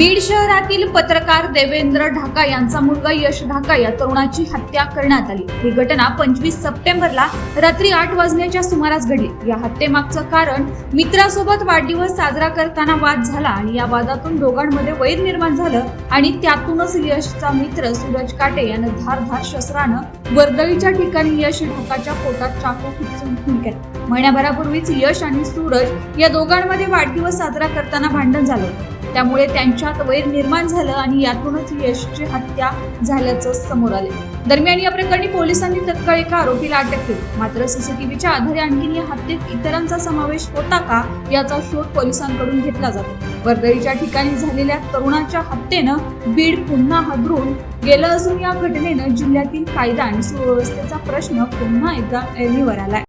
बीड शहरातील पत्रकार देवेंद्र ढाका यांचा मुलगा यश ढाका या तरुणाची हत्या करण्यात आली. ही घटना पंचवीस सप्टेंबरला रात्री आठ वाजण्याच्या सुमारास घडली. या हत्येमागचं कारण मित्रासोबत वाढदिवस साजरा करताना वाद झाला आणि या वादातून दोघांमध्ये वैर निर्माण झालं आणि त्यातूनच यशचा मित्र सूरज काटे यानं धारधार शस्त्रानं वर्दळीच्या ठिकाणी यश ढाकाच्या पोटात चाकू खुपसून खून केला. महिन्याभरापूर्वीच यश आणि सूरज या दोघांमध्ये वाढदिवस साजरा करताना भांडण झालं. त्यामुळे त्यांच्यात वैर निर्माण झालं आणि यातूनच यशची हत्या झाल्याचं समोर आले. दरम्यान या प्रकरणी पोलिसांनी तत्काळ एका आरोपीला अटक केली. मात्र सीसीटीव्हीच्या आधारे आणखी या हत्येत इतरांचा समावेश होता का याचा शोध पोलिसांकडून घेतला जातो. वर्दळीच्या ठिकाणी झालेल्या तरुणाच्या हत्येनं बीड पुन्हा हादरून गेलं असून या घटनेनं जिल्ह्यातील कायदा आणि सुव्यवस्थेचा प्रश्न पुन्हा एकदा ऐरणीवर आलाय.